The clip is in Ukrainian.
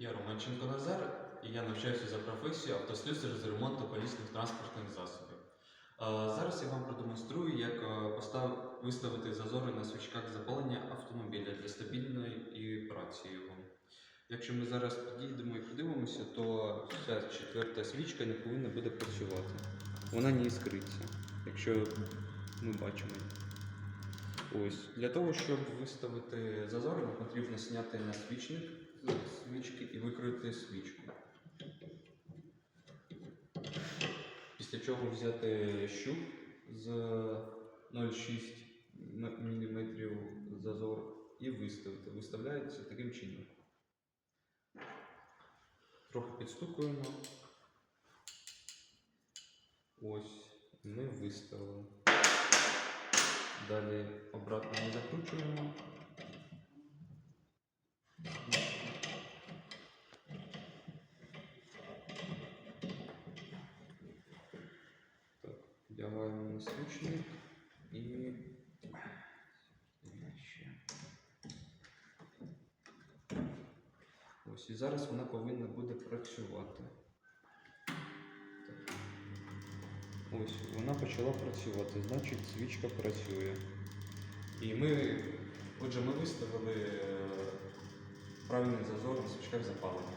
Я Романченко Назар, і я навчаюся за професією автослюсар з ремонту колісних транспортних засобів. Е, Зараз я вам продемонструю, як е, виставити зазори на свічках запалення автомобіля для стабільної праці його. Якщо ми зараз підійдемо і подивимося, то ця четверта свічка не повинна буде працювати. Вона не іскриться, якщо ми бачимо. Ось для того, щоб виставити зазори, нам потрібно зняти насвічник з свічки і викрити свічку. Після чого взяти щуп з 0,6 мм зазор і виставити. Виставляється таким чином. Трохи підстукуємо. Ось, ми виставили. Далі обратно ми закручуємо. Вдягаємо на свічник і. ще. Ось, і зараз вона повинна буде працювати. Ось, вона почала працювати, значить свічка працює. І ми, отже, ми виставили е, правильний зазор на свічках запалення.